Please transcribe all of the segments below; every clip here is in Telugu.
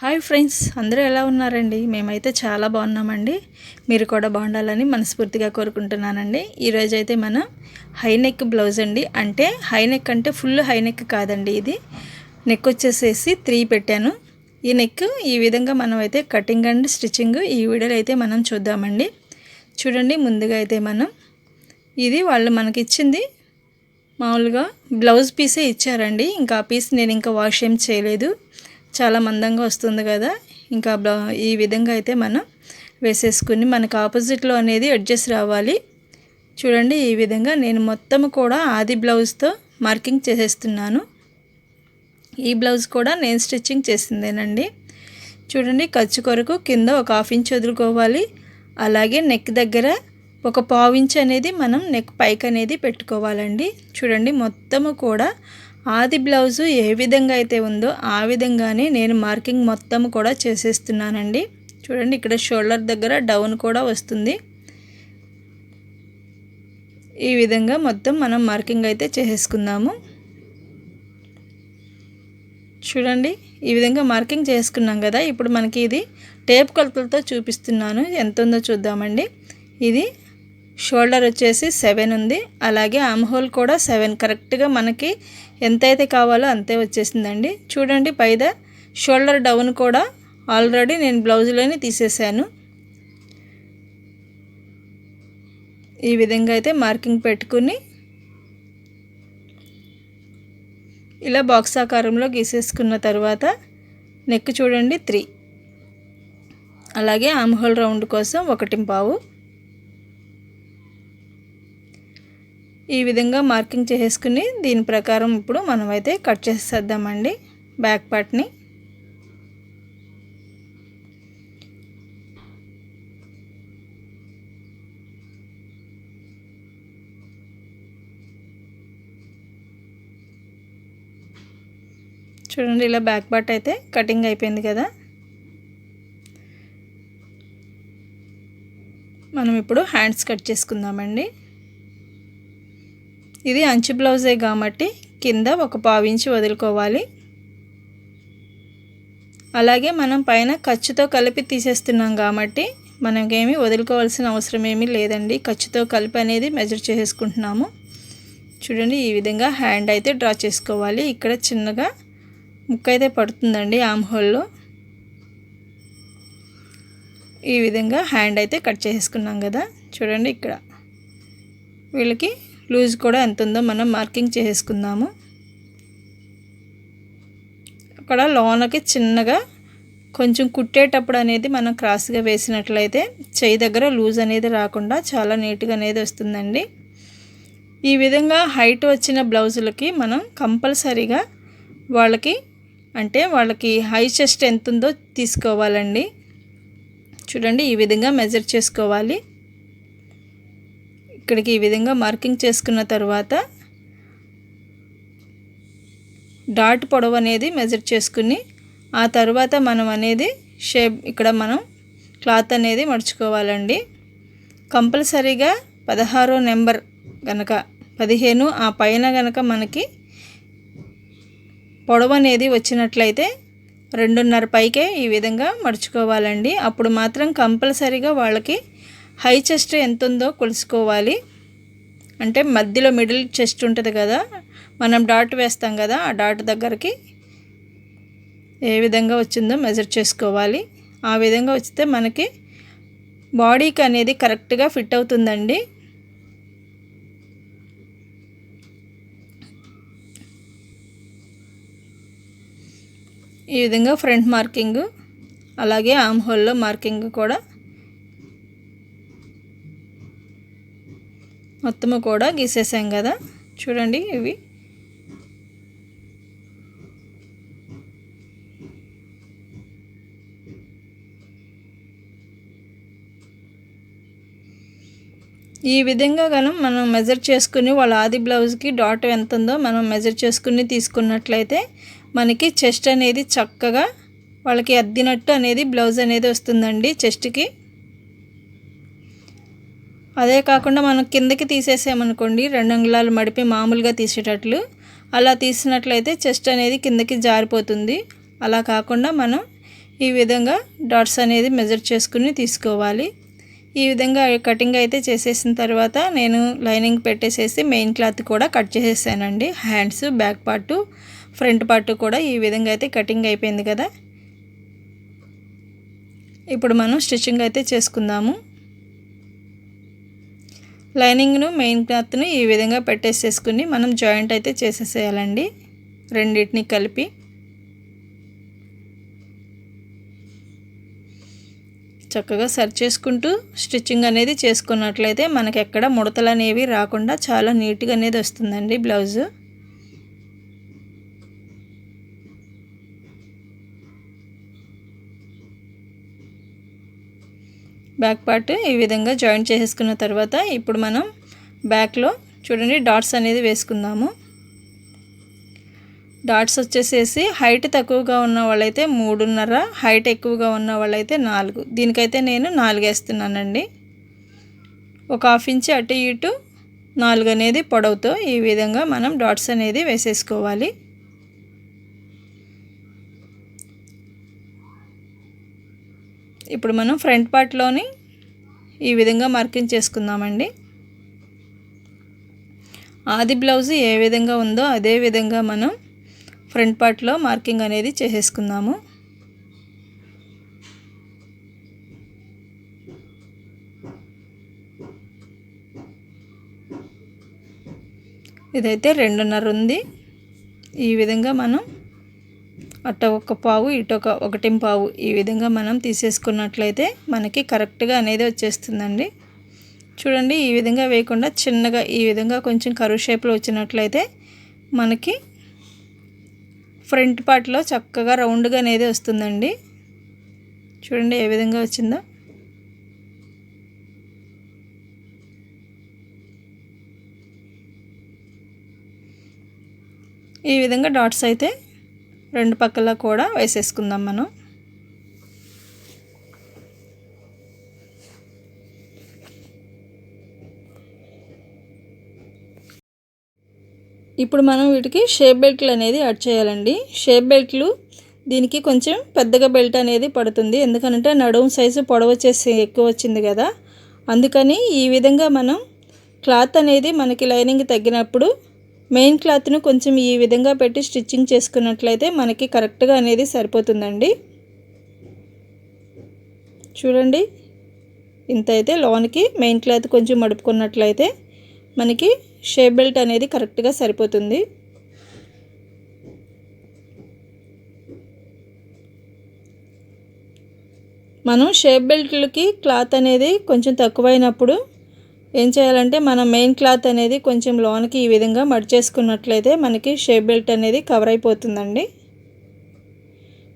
హాయ్ ఫ్రెండ్స్ అందరూ ఎలా ఉన్నారండి? మేమైతే చాలా బాగున్నామండి. మీరు కూడా బాగుండాలని మనస్ఫూర్తిగా కోరుకుంటున్నానండి. ఈరోజు అయితే మనం హై నెక్ బ్లౌజ్ అండి. అంటే హై నెక్ అంటే ఫుల్ హై నెక్ కాదండి ఇది. నెక్ వచ్చేసేసి త్రీ పెట్టాను. ఈ నెక్ ఈ విధంగా మనం అయితే కటింగ్ అండ్ స్టిచ్చింగ్ ఈ వీడియోలో అయితే మనం చూద్దామండి. చూడండి ముందుగా అయితే మనం ఇది వాళ్ళు మనకి ఇచ్చింది మామూలుగా బ్లౌజ్ పీసే ఇచ్చారండి. ఇంకా ఆ పీస్ నేను ఇంకా వాష్ ఏం చేయలేదు. చాలా మందంగా వస్తుంది కదా. ఇంకా బ్లౌ ఈ విధంగా అయితే మనం వేసేసుకుని మనకు ఆపోజిట్లో అనేది అడ్జస్ట్ రావాలి. చూడండి ఈ విధంగా నేను మొత్తం కూడా ఆది బ్లౌజ్తో మార్కింగ్ చేసేస్తున్నాను. ఈ బ్లౌజ్ కూడా నేను స్టిచ్చింగ్ చేసిందేనండి. చూడండి ఖర్చు కొరకు కింద ఒక హాఫ్ ఇంచ్ వదులుకోవాలి. అలాగే నెక్ దగ్గర ఒక పావు ఇంచ్ అనేది మనం నెక్ పైకి అనేది పెట్టుకోవాలండి. చూడండి మొత్తము కూడా ఆది బ్లౌజు ఏ విధంగా అయితే ఉందో ఆ విధంగానే నేను మార్కింగ్ మొత్తం కూడా చేసేస్తున్నానండి. చూడండి ఇక్కడ షోల్డర్ దగ్గర డౌన్ కూడా వస్తుంది. ఈ విధంగా మొత్తం మనం మార్కింగ్ అయితే చేసేసుకుందాము. చూడండి ఈ విధంగా మార్కింగ్ చేసుకున్నాం కదా. ఇప్పుడు మనకి ఇది టేప్ కొలతలతో చూపిస్తున్నాను. ఎంత ఉందో చూద్దామండి. ఇది షోల్డర్ వచ్చేసి సెవెన్ ఉంది. అలాగే ఆమ్ హోల్ కూడా సెవెన్. కరెక్ట్గా మనకి ఎంతైతే కావాలో అంతే వచ్చేసిందండి. చూడండి పైద షోల్డర్ డౌన్ కూడా ఆల్రెడీ నేను బ్లౌజ్లోనే తీసేసాను. ఈ విధంగా అయితే మార్కింగ్ పెట్టుకుని ఇలా బాక్స్ ఆకారంలో గీసేసుకున్న తర్వాత నెక్ చూడండి త్రీ. అలాగే ఆమ్ హోల్ రౌండ్ కోసం ఒకటి పావు. ఈ విధంగా మార్కింగ్ చేసేసుకుని దీని ప్రకారం ఇప్పుడు మనమైతే కట్ చేసేద్దామండి బ్యాక్ పార్ట్ని. చూడండి ఇలా బ్యాక్ పార్ట్ అయితే కటింగ్ అయిపోయింది కదా. మనం ఇప్పుడు హ్యాండ్స్ కట్ చేసుకుందామండి. ఇది అంచు బ్లౌజే కాబట్టి కింద ఒక పావించి వదులుకోవాలి. అలాగే మనం పైన ఖర్చుతో కలిపి తీసేస్తున్నాం కాబట్టి మనకేమి వదులుకోవాల్సిన అవసరం ఏమీ లేదండి. ఖర్చుతో కలిపి అనేది మెజర్ చేసుకుంటున్నాము చూడండి ఈ విధంగా హ్యాండ్ అయితే డ్రా చేసుకోవాలి. ఇక్కడ చిన్నగా ముక్క అయితే పడుతుందండి ఆమ్ హోల్లో ఈ విధంగా హ్యాండ్ అయితే కట్ చేసుకున్నాం కదా. చూడండి ఇక్కడ వీళ్ళకి లూజ్ కూడా ఎంత ఉందో మనం మార్కింగ్ చేసుకుందాము. అక్కడ లోనకి చిన్నగా కొంచెం కుట్టేటప్పుడు అనేది మనం క్రాస్గా వేసినట్లయితే చేయి దగ్గర లూజ్ అనేది రాకుండా చాలా నీట్గా అనేది వస్తుందండి. ఈ విధంగా హైట్ వచ్చిన బ్లౌజులకి మనం కంపల్సరీగా వాళ్ళకి అంటే వాళ్ళకి హై చెస్ట్ ఎంత ఉందో తీసుకోవాలండి. చూడండి ఈ విధంగా మెజర్ చేసుకోవాలి. ఇక్కడికి ఈ విధంగా మార్కింగ్ చేసుకున్న తర్వాత డాట్ పొడవు అనేది మెజర్ చేసుకుని ఆ తర్వాత మనం అనేది షేప్ ఇక్కడ మనం క్లాత్ అనేది మడుచుకోవాలండి. కంపల్సరీగా పదహారో నెంబర్ కనుక పదిహేను ఆ పైన కనుక మనకి పొడవు అనేది వచ్చినట్లయితే రెండున్నర పైకే ఈ విధంగా మడుచుకోవాలండి. అప్పుడు మాత్రం కంపల్సరీగా వాళ్ళకి హై చెస్ట్ ఎంత ఉందో కొలుసుకోవాలి అంటే మధ్యలో మిడిల్ చెస్ట్ ఉంటుంది కదా మనం డాట్ వేస్తాం కదా ఆ డాట్ దగ్గరికి ఏ విధంగా వచ్చిందో మెజర్ చేసుకోవాలి. ఆ విధంగా వస్తే మనకి బాడీకి అనేది కరెక్ట్గా ఫిట్ అవుతుందండి. ఈ విధంగా ఫ్రంట్ మార్కింగ్ అలాగే ఆమ్ హోల్లో మార్కింగ్ కూడా మొత్తము కూడా గీసేసాం కదా. చూడండి ఇవి. ఈ విధంగా మనం మనం మెజర్ చేసుకుని వాళ్ళ ఆది బ్లౌజ్కి డాట్ ఎంత ఉందో మనం మెజర్ చేసుకుని తీసుకున్నట్లయితే మనకి చెస్ట్ అనేది చక్కగా వాళ్ళకి అద్దినట్టు అనేది బ్లౌజ్ అనేది వస్తుందండి చెస్ట్కి అదే కాకుండా మనం కిందకి తీసేసామనుకోండి రెండు అంగుళాలు మడిపి మామూలుగా తీసేటట్లు. అలా తీసినట్లయితే చెస్ట్ అనేది కిందకి జారిపోతుంది. అలా కాకుండా మనం ఈ విధంగా డాట్స్ అనేది మెజర్ చేసుకుని తీసుకోవాలి. ఈ విధంగా కటింగ్ అయితే చేసేసిన తర్వాత నేను లైనింగ్ పెట్టేసేసి మెయిన్ క్లాత్ కూడా కట్ చేసేసానండి. Hands back part front part కూడా ఈ విధంగా అయితే కటింగ్ అయిపోయింది కదా. ఇప్పుడు మనం స్టిచ్చింగ్ అయితే చేసుకుందాము. లైనింగ్ను మెయిన్ క్లాత్ను ఈ విధంగా పెట్టేసేసుకుని మనం జాయింట్ అయితే చేసేసేయాలండి. రెండింటిని కలిపి. చక్కగా సరి చేసుకుంటూ స్టిచ్చింగ్ అనేది చేసుకున్నట్లయితే మనకి ఎక్కడ ముడతలు అనేవి రాకుండా చాలా నీట్గా అనేది వస్తుందండి బ్లౌజు. బ్యాక్ పార్ట్ ఈ విధంగా జాయింట్ చేసేసుకున్న తర్వాత ఇప్పుడు మనం బ్యాక్లో చూడండి డాట్స్ అనేది వేసుకుందాము. డాట్స్ వచ్చేసేసి హైట్ తక్కువగా ఉన్న వాళ్ళైతే మూడున్నర హైట్ ఎక్కువగా ఉన్న వాళ్ళైతే నాలుగు. దీనికైతే నేను నాలుగు వేస్తున్నానండి ఒక హాఫ్ ఇంచ్ అటు ఇటు నాలుగు అనేది పొడవుతో ఈ విధంగా మనం డాట్స్ అనేది వేసేసుకోవాలి. ఇప్పుడు మనం ఫ్రంట్ పార్ట్లోని ఈ విధంగా మార్కింగ్ చేసుకుందామండి. ఆది బ్లౌజ్ ఏ విధంగా ఉందో అదే విధంగా మనం ఫ్రంట్ పార్ట్లో మార్కింగ్ అనేది చేసేసుకుందాము. ఇదైతే రెండున్నర ఉంది. ఈ విధంగా మనం అట్ట ఒక పావు ఇటొక ఒకటి పావు ఈ విధంగా మనం తీసేసుకున్నట్లయితే మనకి కరెక్ట్గా అనేది వచ్చేస్తుందండి. చూడండి ఈ విధంగా వేయకుండా చిన్నగా ఈ విధంగా కొంచెం కరువు షేప్లో వచ్చినట్లయితే మనకి ఫ్రంట్ పార్ట్లో చక్కగా రౌండ్గా అనేది వస్తుందండి. చూడండి ఏ విధంగా వచ్చిందో. ఈ విధంగా డాట్స్ అయితే రెండు పక్కల కూడా వేసేసుకుందాం మనం. ఇప్పుడు మనం వీటికి షేప్ బెల్ట్లు అనేది యాడ్ చేయాలండి. షేప్ బెల్ట్లు దీనికి కొంచెం పెద్దగా బెల్ట్ అనేది పడుతుంది. ఎందుకంటే నడుము సైజు పొడవు వచ్చేసి ఎక్కువ వచ్చింది కదా. అందుకని ఈ విధంగా మనం క్లాత్ అనేది మనకి లైనింగ్ తగ్గినప్పుడు మెయిన్ క్లాత్ను కొంచెం ఈ విధంగా పెట్టి స్టిచ్చింగ్ చేసుకున్నట్లయితే మనకి కరెక్ట్గా అనేది సరిపోతుందండి. చూడండి. ఇంత అయితే లోన్కి మెయిన్ క్లాత్ కొంచెం మడుపుకున్నట్లయితే మనకి షేప్ బెల్ట్ అనేది కరెక్ట్గా సరిపోతుంది. మనం షేప్ బెల్ట్లకి క్లాత్ అనేది కొంచెం తక్కువైనప్పుడు ఏం చేయాలంటే మన మెయిన్ క్లాత్ అనేది కొంచెం లోనికి ఈ విధంగా మడిచేసుకున్నట్లయితే మనకి షేప్ బెల్ట్ అనేది కవర్ అయిపోతుందండి.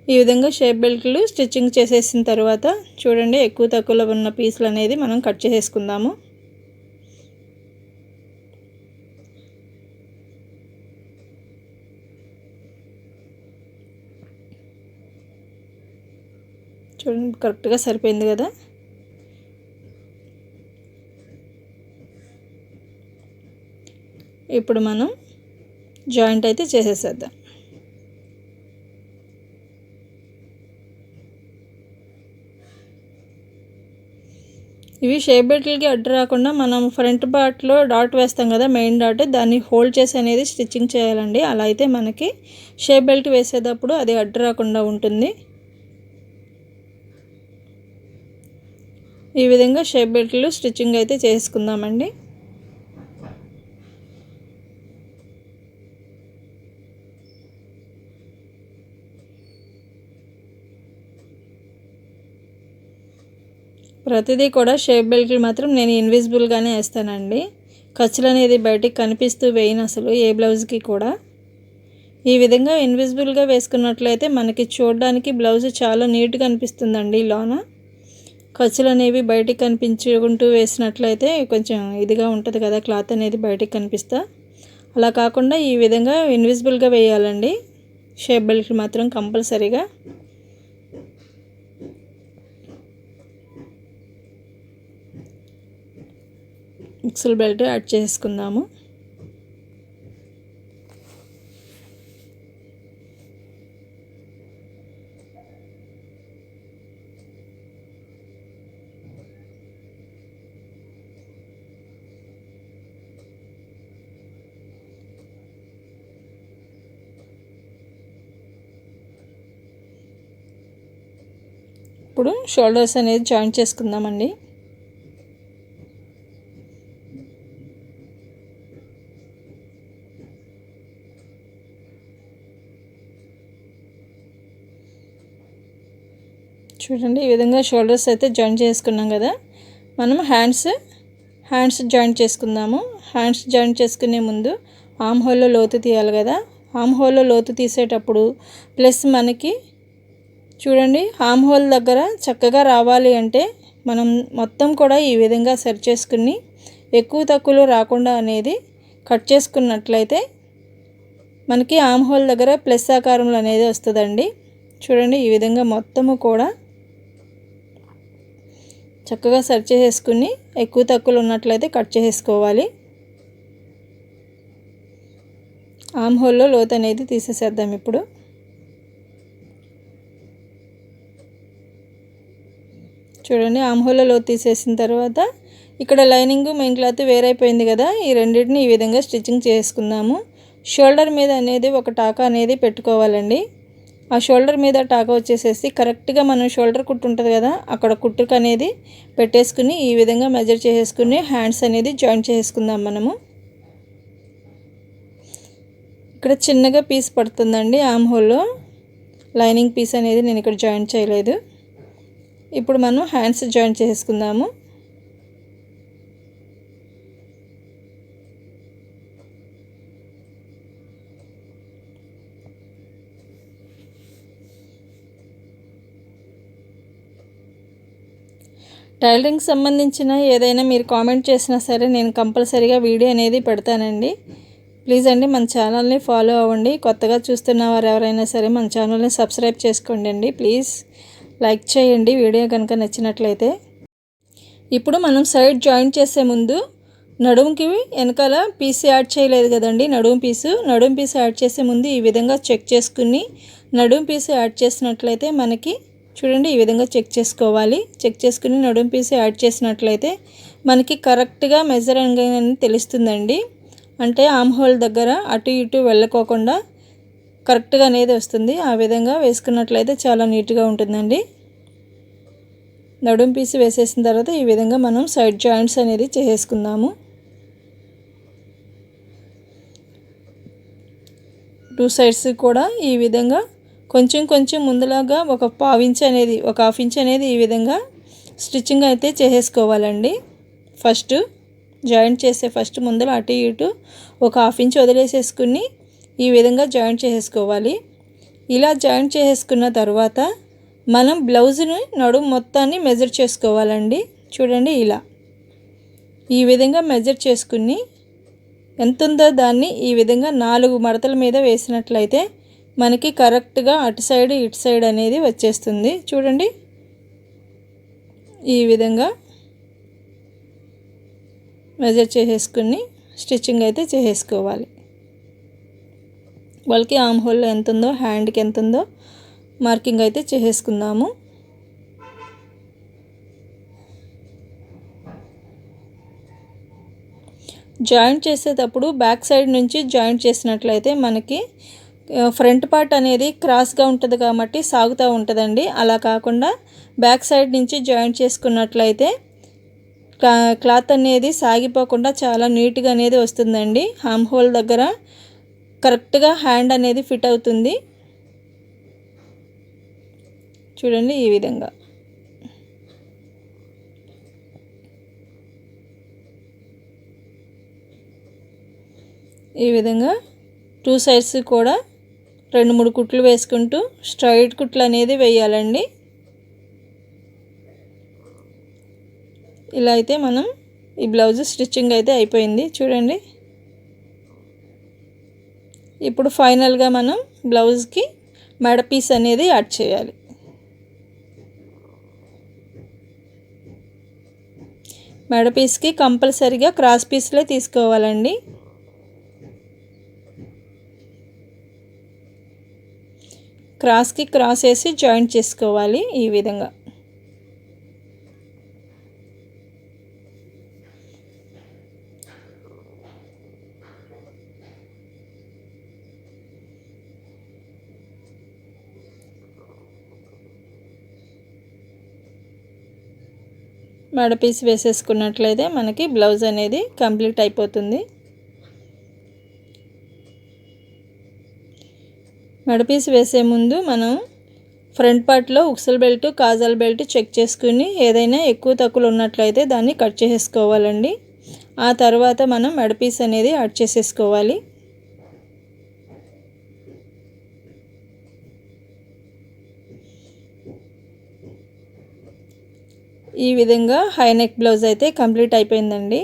ఈ విధంగా షేప్ బెల్ట్లు స్టిచ్చింగ్ చేసేసిన తర్వాత చూడండి ఎక్కువ తక్కువలో ఉన్న పీసులు అనేది మనం కట్ చేసేసుకుందాము. చూడండి కరెక్ట్గా సరిపోయింది కదా. ఇప్పుడు మనం జాయింట్ అయితే చేసేసేద్దాం. ఇవి షేప్ బెల్ట్లకి అడ్డు రాకుండా మనం ఫ్రంట్ పార్ట్లో డాట్ వేస్తాం కదా మెయిన్ డాట్. దాన్ని హోల్డ్ చేసి అనేది స్టిచ్చింగ్ చేయాలండి. అలా అయితే మనకి షేప్ బెల్ట్ వేసేటప్పుడు అది అడ్డు రాకుండా ఉంటుంది. ఈ విధంగా షేప్ బెల్ట్లు స్టిచ్చింగ్ అయితే చేసుకుందామండి. ప్రతిదీ కూడా షేప్ బెల్ట్లు మాత్రం నేను ఇన్విజిబుల్గానే వేస్తానండి. ఖర్చులు అనేది బయటికి కనిపిస్తూ వేయను అసలు ఏ బ్లౌజ్కి కూడా. ఈ విధంగా ఇన్విజిబుల్గా వేసుకున్నట్లయితే మనకి చూడడానికి బ్లౌజ్ చాలా నీట్గా అనిపిస్తుందండి లోన. ఖర్చులు అనేవి బయటికి కనిపించుకుంటూ వేసినట్లయితే కొంచెం ఇదిగా ఉంటుంది కదా క్లాత్ అనేది బయటికి కనిపిస్తా. అలా కాకుండా ఈ విధంగా ఇన్విజిబుల్గా వేయాలండి. షేప్ బెల్ట్ మాత్రం కంపల్సరీగా. మిక్సర్ బెల్ట్ యాడ్ చేసుకుందాము. ఇప్పుడు షోల్డర్స్ అనేది జాయింట్ చేసుకుందామండి. చూడండి ఈ విధంగా షోల్డర్స్ అయితే జాయిన్ చేసుకున్నాం కదా. మనం హ్యాండ్స్ హ్యాండ్స్ జాయిన్ చేసుకుందాము. హ్యాండ్స్ జాయిన్ చేసుకునే ముందు ఆమ్ హోల్లో లోతు తీయాలి కదా. ఆమ్ హోల్లో లోతు తీసేటప్పుడు ప్లస్ మనకి చూడండి ఆమ్ హోల్ దగ్గర చక్కగా రావాలి అంటే మనం మొత్తం కూడా ఈ విధంగా సెట్ చేసుకుని ఎక్కువ తక్కువలో రాకుండా అనేది కట్ చేసుకున్నట్లయితే మనకి ఆమ్ హోల్ దగ్గర ప్లస్ ఆకారంలో అనేది వస్తుందండి. చూడండి ఈ విధంగా మొత్తము కూడా చక్కగా సర్చ్ చేసేసుకుని ఎక్కువ తక్కువలు ఉన్నట్లయితే కట్ చేసేసుకోవాలి. ఆమ్ హోల్లో లోతు అనేది తీసేసేద్దాం ఇప్పుడు. చూడండి ఆమ్ హోల్లో లోతు తీసేసిన తర్వాత ఇక్కడ లైనింగ్ మెయిన్ క్లాత్ వేరైపోయింది కదా ఈ రెండింటిని ఈ విధంగా స్టిచ్చింగ్ చేసుకుందాము. షోల్డర్ మీద అనేది ఒక టాకా అనేది పెట్టుకోవాలండి. ఆ షోల్డర్ మీద టాకా వచ్చేసేసి కరెక్ట్గా మనం షోల్డర్ కుట్టు ఉంటుంది కదా అక్కడ కుట్టుకు అనేది పెట్టేసుకుని ఈ విధంగా మెజర్ చేసేసుకుని హ్యాండ్స్ అనేది జాయిన్ చేసుకుందాం మనము. ఇక్కడ చిన్నగా పీస్ పడుతుందండి ఆమ్ హోల్లో లైనింగ్ పీస్ అనేది నేను ఇక్కడ జాయిన్ చేయలేదు. ఇప్పుడు మనం హ్యాండ్స్ జాయిన్ చేసుకుందాము టైలరింగ్ సంబంధించిన ఏదైనా మీరు కామెంట్ చేసినా సరే నేను కంపల్సరీగా వీడియో అనేది పెడతానండి. ప్లీజ్ అండి మన ఛానల్ని ఫాలో అవ్వండి. కొత్తగా చూస్తున్న వారు ఎవరైనా సరే మన ఛానల్ని సబ్స్క్రైబ్ చేసుకోండి అండి ప్లీజ్ లైక్ చేయండి వీడియో కనుక నచ్చినట్లయితే. ఇప్పుడు మనం సైడ్ జాయిన్ చేసే ముందు నడుముకి వెనకాల పీస్ యాడ్ చేయలేదు కదండి నడుము పీసు. నడుము పీస్ యాడ్ చేసే ముందు ఈ విధంగా చెక్ చేసుకుని నడుము పీస్ యాడ్ చేసినట్లయితే మనకి చూడండి ఈ విధంగా చెక్ చేసుకోవాలి. చెక్ చేసుకుని నడుం పీస్ యాడ్ చేసినట్లయితే మనకి కరెక్ట్గా మెజర్ అని తెలుస్తుందండి. అంటే ఆమ్ హోల్ దగ్గర అటు ఇటు వెళ్ళకోకుండా కరెక్ట్గా అనేది వస్తుంది. ఆ విధంగా వేసుకున్నట్లయితే చాలా నీట్గా ఉంటుందండి. నడుం పీస్ వేసేసిన తర్వాత ఈ విధంగా మనం సైడ్ జాయింట్స్ అనేది చేసేసుకుందాము. టూ సైడ్స్ కూడా ఈ విధంగా కొంచెం కొంచెం ముందులాగా ఒక పావించ్ అనేది ఒక హాఫ్ ఇంచ్ అనేది ఈ విధంగా స్టిచ్చింగ్ అయితే చేసేసుకోవాలండి. ఫస్ట్ జాయింట్ చేసే ఫస్ట్ ముందర అటు ఇటు ఒక హాఫ్ ఇంచ్ వదిలేసేసుకుని ఈ విధంగా జాయింట్ చేసేసుకోవాలి. ఇలా జాయింట్ చేసేసుకున్న తర్వాత మనం బ్లౌజ్ని నడుము మొత్తాన్ని మెజర్ చేసుకోవాలండి. చూడండి ఇలా. ఈ విధంగా మెజర్ చేసుకుని ఎంత ఉందో దాన్ని ఈ విధంగా నాలుగు మడతల మీద వేసినట్లయితే మనకి కరెక్ట్గా అటు సైడ్ ఇటు సైడ్ అనేది వచ్చేస్తుంది. చూడండి. ఈ విధంగా మెజర్ చేసేసుకుని స్టిచ్చింగ్ అయితే చేసేసుకోవాలి. వాళ్ళకి ఆమ్ హోల్ ఎంత ఉందో హ్యాండ్కి ఎంత ఉందో మార్కింగ్ అయితే చేసేసుకుందాము. జాయింట్ చేసేటప్పుడు బ్యాక్ సైడ్ నుంచి జాయింట్ చేసినట్లయితే మనకి ఫ్రంట్ పార్ట్ అనేది క్రాస్గా ఉంటుంది కాబట్టి సాగుతూ ఉంటుందండి. అలా కాకుండా బ్యాక్ సైడ్ నుంచి జాయింట్ చేసుకున్నట్లయితే క్లాత్ అనేది సాగిపోకుండా చాలా నీట్గా అనేది వస్తుందండి. హామ్ హోల్ దగ్గర కరెక్ట్గా హ్యాండ్ అనేది ఫిట్ అవుతుంది. చూడండి ఈ విధంగా. ఈ విధంగా టూ సైడ్స్ కూడా రెండు మూడు కుట్లు వేసుకుంటూ స్ట్రైట్ కుట్లు అనేది వేయాలండి. ఇలా అయితే మనం ఈ బ్లౌజ్ స్టిచ్చింగ్ అయితే అయిపోయింది. చూడండి. ఇప్పుడు ఫైనల్గా మనం బ్లౌజ్కి మెడ పీస్ అనేది యాడ్ చేయాలి. మెడ పీస్కి కంపల్సరీగా క్రాస్ పీస్లే తీసుకోవాలండి. క్రాస్కి క్రాస్ వేసి జాయింట్ చేసుకోవాలి ఈ విధంగా. మెడ పీస్ వేసేసుకున్నట్లయితే మనకి బ్లౌజ్ అనేది కంప్లీట్ అయిపోతుంది. మెడ వేసే ముందు మనం ఫ్రంట్ పార్ట్లో ఉక్సల్ బెల్ట్ కాజల్ బెల్ట్ చెక్ చేసుకుని ఏదైనా ఎక్కువ తక్కువలు ఉన్నట్లయితే దాన్ని కట్ చేసేసుకోవాలండి. ఆ తర్వాత మనం మెడపీస్ అనేది యాడ్ చేసేసుకోవాలి. ఈ విధంగా హై నెక్ బ్లౌజ్ అయితే కంప్లీట్ అయిపోయిందండి.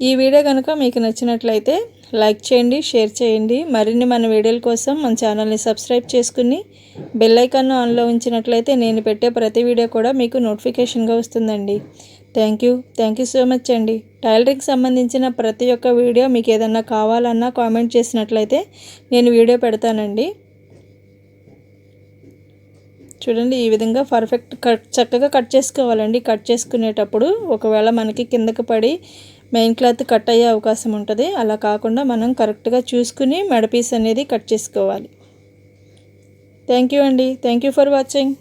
ఈ వీడియో కనుక మీకు నచ్చినట్లయితే లైక్ చేయండి షేర్ చేయండి. మరిన్ని మన వీడియోల కోసం మన ఛానల్ని సబ్స్క్రైబ్ చేసుకుని బెల్ ఐకాన్ను ఆన్లో ఉంచినట్లయితే నేను పెట్టే ప్రతి వీడియో కూడా మీకు నోటిఫికేషన్గా వస్తుందండి. Thank you. Thank you so much అండి. టైలరింగ్ సంబంధించిన ప్రతి ఒక్క వీడియో మీకు ఏదన్నా కావాలన్నా కామెంట్ చేసినట్లయితే నేను వీడియో పెడతానండి. చూడండి ఈ విధంగా పర్ఫెక్ట్ కట్ చక్కగా కట్ చేసుకోవాలండి. కట్ చేసుకునేటప్పుడు ఒకవేళ మనకి కిందకి పడి మెయిన్ క్లాత్ కట్ అయ్యే అవకాశం ఉంటుంది. అలా కాకుండా మనం కరెక్ట్గా చూసుకుని మెడ పీస్ అనేది కట్ చేసుకోవాలి. థ్యాంక్ యూ అండి. Thank you for watching.